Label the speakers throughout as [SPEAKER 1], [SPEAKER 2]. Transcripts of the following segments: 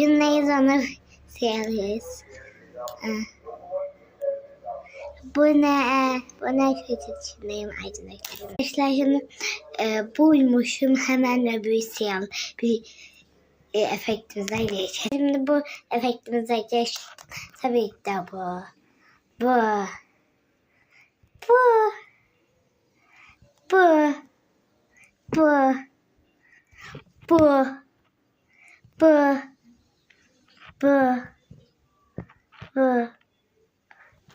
[SPEAKER 1] oyunlayız onu seyrederiz. Ha. Bu ne? Bu ne kötü içindeyim arkadaşlar. Arkadaşlar şimdi e, buymuşum hemen öbür siyah bir e, efektimize geçelim. Şimdi bu efektimize geç. Tabii ki de bu. Bu. Bu. Bu. Bu. Bu. Bu. Bu. Bu.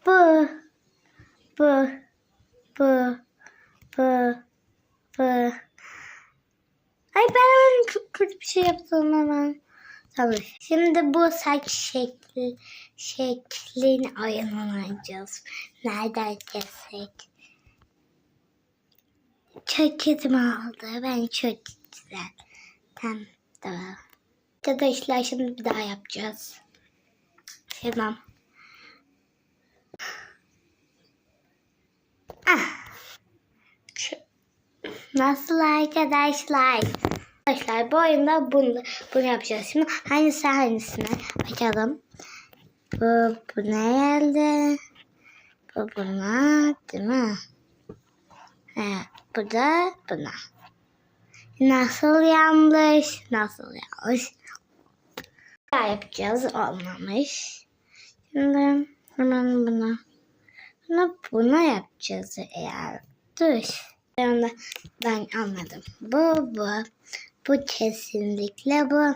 [SPEAKER 1] Bu. Bu. Bu. Bu. Bu. Ay ben hemen çok kötü bir şey yaptım hemen. Tamam. Şimdi bu saç şekli şeklin ayarlanacağız. Nereden kessek? Çok kötü oldu? Ben çok güzel. Tamam. Tamam. Arkadaşlar şimdi bir daha yapacağız. Tamam. Ah. Nasıl arkadaşlar? Arkadaşlar bu oyunda bunu, bunu yapacağız. Şimdi hangisi hangisine açalım. Bu, bu ne geldi? Bu buna değil mi? He, bu da buna. Nasıl yanlış? Nasıl yanlış? Daha yapacağız. Olmamış. Şimdi hemen buna. Buna buna yapacağız eğer. Dur. De- ben anladım. Bu bu. Bu kesinlikle bu.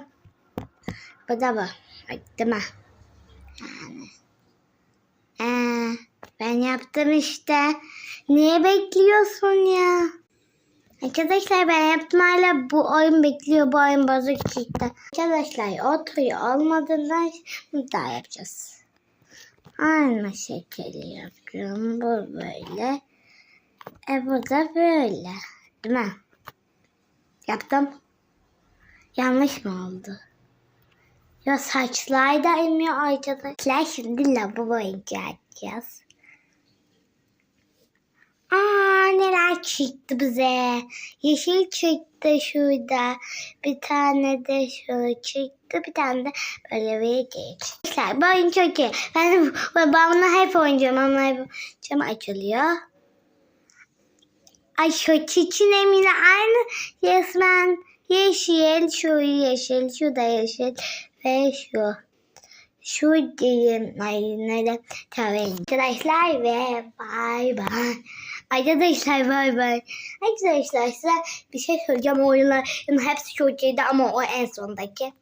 [SPEAKER 1] Bu da bu. Değil mi? Yani. Ee, ben yaptım işte. Niye bekliyorsun ya? Arkadaşlar ben yaptım hala bu oyun bekliyor. Bu oyun bozuk çıktı. Arkadaşlar o toyu olmadığından daha yapacağız. Aynı şekeri yapıyorum. Bu böyle. E bu da böyle. Değil mi? Yaptım. Yanlış mı oldu? Ya saçlar da emiyor arkadaşlar. Şimdi lavabo yapacağız. Neler çıktı bize. Yeşil çıktı şurada. Bir tane de şöyle çıktı. Bir tane de böyle bir geç. Bu oyun çok iyi. Ben, ben bunu hep oynayacağım ama hep cam açılıyor. Ay şu çiçin emine aynı resmen yeşil, şu yeşil, şu da yeşil ve şu. Şu diyeyim, ay neden tabii. Arkadaşlar ve bay bay. Arkadaşlar bay bay. Arkadaşlar size bir şey söyleyeceğim. Oyunların hepsi çok iyiydi ama o en sondaki.